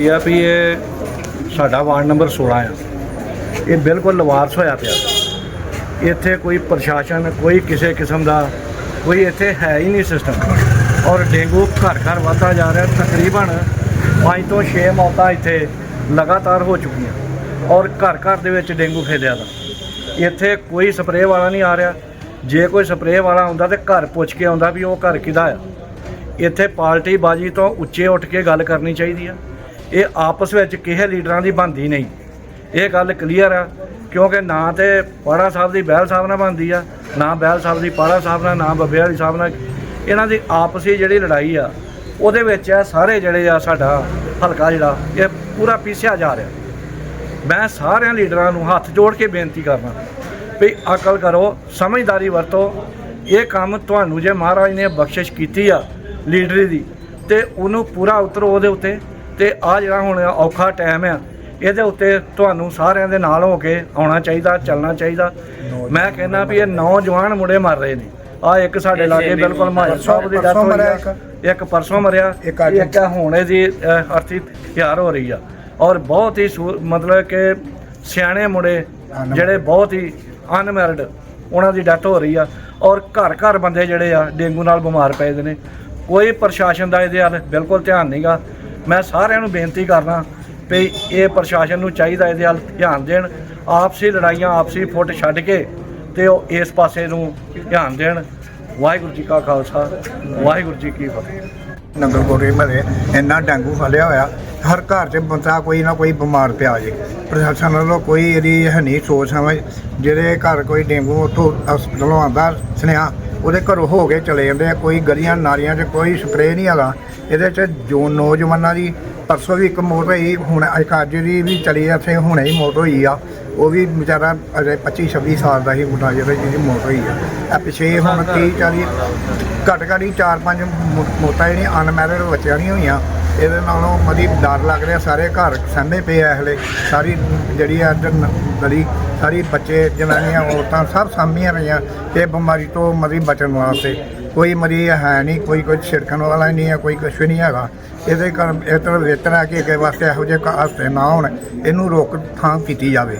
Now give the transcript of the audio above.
ਇਹ ਆ ਵੀ ਇਹ ਸਾਡਾ ਵਾਰਡ ਨੰਬਰ 16 ਆ। ਇਹ ਬਿਲਕੁਲ ਲਵਾਰਸ ਹੋਇਆ ਪਿਆ। ਇੱਥੇ ਕੋਈ ਪ੍ਰਸ਼ਾਸਨ, ਕੋਈ ਕਿਸੇ ਕਿਸਮ ਦਾ, ਕੋਈ ਇੱਥੇ ਹੈ ਹੀ ਨਹੀਂ ਸਿਸਟਮ ਔਰ ਡੇਂਗੂ ਘਰ ਘਰ ਵਧਦਾ ਜਾ ਰਿਹਾ, ਤਕਰੀਬਨ 5 ਤੋਂ 6 ਮੌਤਾਂ ਇੱਥੇ ਲਗਾਤਾਰ ਹੋ ਚੁੱਕੀਆਂ। ਔਰ ਘਰ ਘਰ ਦੇ ਵਿੱਚ ਡੇਂਗੂ ਫੈਲਿਆ ਦਾ। ਇੱਥੇ ਕੋਈ ਸਪਰੇਅ ਵਾਲਾ ਨਹੀਂ ਆ ਰਿਹਾ। ਜੇ ਕੋਈ ਸਪਰੇਅ ਵਾਲਾ ਆਉਂਦਾ ਤੇ ਘਰ ਪੁੱਛ ਕੇ ਆਉਂਦਾ ਵੀ ਉਹ ਘਰ ਕਿਹਦਾ ਆ। ਇੱਥੇ ਪਾਰਟੀ ਬਾਜੀ ਤੋਂ ਉੱਚੇ ਉੱਠ ਕੇ ਗੱਲ ਕਰਨੀ ਚਾਹੀਦੀ ਆ। ਇਹ ਆਪਸ ਵਿੱਚ ਕਿਸੇ ਲੀਡਰਾਂ ਦੀ ਬਣਦੀ ਨਹੀਂ। ਇਹ ਗੱਲ ਕਲੀਅਰ ਆ, ਕਿਉਂਕਿ ਨਾ ਤੇ ਪਾੜਾ ਸਾਹਿਬ ਦੀ ਬਹਿਲ ਸਾਹਿਬ ਨਾਲ ਬਣਦੀ ਆ, ਨਾ ਬਹਿਲ ਸਾਹਿਬ ਦੀ ਪਾੜਾ ਸਾਹਿਬ ਨਾਲ, ਨਾ ਬੱਬੇ ਵਾਲੀ ਸਾਹਿਬ ਨਾਲ। ਇਹਨਾਂ ਦੀ ਆਪਸੀ ਜਿਹੜੀ ਲੜਾਈ ਆ, ਉਹਦੇ ਵਿੱਚ ਆ ਸਾਰੇ ਜਿਹੜੇ ਆ ਸਾਡਾ ਹਲਕਾ ਜਿਹੜਾ, ਇਹ ਪੂਰਾ ਪੀਸਿਆ ਜਾ ਰਿਹਾ। ਮੈਂ ਸਾਰਿਆਂ ਲੀਡਰਾਂ ਨੂੰ ਹੱਥ ਜੋੜ ਕੇ ਬੇਨਤੀ ਕਰਨਾ ਵੀ ਅਕਲ ਕਰੋ, ਸਮਝਦਾਰੀ ਵਰਤੋ। ਇਹ ਕੰਮ ਤੁਹਾਨੂੰ ਜੇ ਮਹਾਰਾਜ ਨੇ ਬਖਸ਼ਿਸ਼ ਕੀਤੀ ਆ ਲੀਡਰੀ ਦੀ, ਤੇ ਉਹਨੂੰ ਪੂਰਾ ਉਤਰੋ ਉਹਦੇ ਉੱਤੇ। ਤੇ ਆ ਜਿਹੜਾ ਹੁਣ ਔਖਾ ਟਾਈਮ ਆ ਇਹਦੇ ਉੱਤੇ ਤੁਹਾਨੂੰ ਸਾਰਿਆਂ ਦੇ ਨਾਲ ਹੋ ਕੇ ਆਉਣਾ ਚਾਹੀਦਾ ਚੱਲਣਾ ਚਾਹੀਦਾ। ਮੈਂ ਕਹਿੰਦਾ ਵੀ ਇਹ ਨੌਜਵਾਨ ਮੁੰਡੇ ਮਰ ਰਹੇ ਨੇ। ਆ ਇੱਕ ਸਾਡੇ ਲਾਗੇ ਬਿਲਕੁਲ ਮਾਜਰ ਸਾਹਿਬ ਦੀ ਡੈਥ ਹੋਈ ਇੱਕ। ਪਰਸੋਂ ਮਰਿਆ। ਇੱਕ ਹੁਣ ਦੀ ਅਰਥੀ ਤਿਆਰ ਹੋ ਰਹੀ ਆ। ਔਰ ਬਹੁਤ ਹੀ ਮਤਲਬ ਕਿ ਸਿਆਣੇ ਮੁੰਡੇ। ਜਿਹੜੇ ਬਹੁਤ ਹੀ ਅਨਮੈਰਿਡ ਉਹਨਾਂ ਦੀ ਡੈਥ ਹੋ ਰਹੀ ਆ। ਔਰ ਘਰ ਘਰ ਬੰਦੇ ਜਿਹੜੇ ਆ ਡੇਂਗੂ ਨਾਲ ਬਿਮਾਰ ਪਏ ਦੇ ਨੇ। ਕੋਈ ਪ੍ਰਸ਼ਾਸਨ ਦਾ ਇਹਦੇ ਵੱਲ ਬਿਲਕੁਲ ਧਿਆਨ ਨਹੀਂਗਾ ਮੈਂ ਸਾਰਿਆਂ ਨੂੰ ਬੇਨਤੀ ਕਰਨਾ ਵੀ ਇਹ ਪ੍ਰਸ਼ਾਸਨ ਨੂੰ ਚਾਹੀਦਾ ਇਹਦੇ ਵੱਲ ਧਿਆਨ ਦੇਣ, ਆਪਸੀ ਲੜਾਈਆਂ, ਆਪਸੀ ਫੁੱਟ ਛੱਡ ਕੇ ਤੇ ਉਹ ਇਸ ਪਾਸੇ ਨੂੰ ਧਿਆਨ ਦੇਣ। ਵਾਹਿਗੁਰੂ ਜੀ ਕਾ ਖਾਲਸਾ, ਵਾਹਿਗੁਰੂ ਜੀ ਕੀ ਫਤਿਹ। ਨੰਗਲ ਕੋਟੇ ਮਲੇ, ਇੰਨਾ ਡੇਂਗੂ ਫੈਲਿਆ ਹੋਇਆ, ਹਰ ਘਰ 'ਚ ਬੰਦਾ ਕੋਈ ਨਾ ਕੋਈ ਬਿਮਾਰ ਪਿਆ ਜੇ। ਪ੍ਰਸ਼ਾਸਨ ਵੱਲੋਂ ਕੋਈ ਇਹਦੀ ਹੈ ਨਹੀਂ ਸੋਚ ਸਮਝ ਜਿਹੜੇ ਘਰ ਕੋਈ ਡੇਂਗੂ ਉੱਥੋਂ ਹਸਪਤਾਲੋਂ ਆਉਂਦਾ ਸੁਨੇਹਾ ਉਹਦੇ ਘਰੋਂ ਹੋ ਕੇ ਚਲੇ ਜਾਂਦੇ ਆ, ਕੋਈ ਗਲੀਆਂ ਨਾਲੀਆਂ 'ਚ ਕੋਈ ਸਪਰੇਅ ਨਹੀਂ ਹੈਗਾ। ਇਹਦੇ 'ਚ ਜੋ ਨੌਜਵਾਨਾਂ ਦੀ, ਪਰਸੋਂ ਵੀ ਇੱਕ ਮੌਤ ਹੋਈ, ਹੁਣ ਅੱਜ ਦੀ ਵੀ ਚਲੀ ਇੱਥੇ ਹੁਣੇ ਹੀ ਮੌਤ ਹੋਈ ਆ। ਉਹ ਵੀ ਵਿਚਾਰਾ ਅਜੇ 25 26 ਸਾਲ ਦਾ ਹੀ ਮੁੰਡਾ ਜਿਹੜਾ ਜਿਹਦੀ ਮੌਤ ਹੋਈ ਆ। ਇਹ ਪਿਛੇ ਹੁਣ 30 40 ਘੱਟ ਘੱਟ ਹੀ 4-5 ਮੌਤਾਂ ਜਿਹੜੀਆਂ ਅਨਮੈਰਿਡ ਬੱਚਿਆਂ ਦੀਆਂ ਹੋਈਆਂ। ਇਹਦੇ ਨਾਲੋਂ ਮਦੀ ਡਰ ਲੱਗ ਰਿਹਾ, ਸਾਰੇ ਘਰ ਸਹਿਮੇ ਪਏ ਆ ਹਲੇ। ਸਾਰੀ ਜਿਹੜੀ ਆ ਇੱਧਰ ਗਲੀ ਸਾਰੀ ਬੱਚੇ, ਜਨਾਨੀਆਂ, ਔਰਤਾਂ ਸਭ ਸਾਂਭੀਆਂ ਰਹੀਆਂ ਇਹ ਬਿਮਾਰੀ ਤੋਂ ਮਰੀ ਬਚਣ ਵਾਸਤੇ। ਕੋਈ ਮਰੀ ਹੈ ਨਹੀਂ, ਕੋਈ ਕੋਈ ਛਿੜਕਣ ਵਾਲਾ ਨਹੀਂ ਹੈ, ਕੋਈ ਕੁਛ ਨਹੀਂ ਹੈਗਾ। ਇਹਦੇ ਕਾਰਨ ਇਹ ਤਰ੍ਹਾਂ ਵੇਤਨਾ ਕਿ ਅੱਗੇ ਵਾਸਤੇ ਇਹੋ ਜਿਹੇ ਹਾਦਸੇ ਨਾ ਹੋਣ। ਇਹਨੂੰ ਰੋਕ ਥਾਂ ਕੀਤੀ ਜਾਵੇ।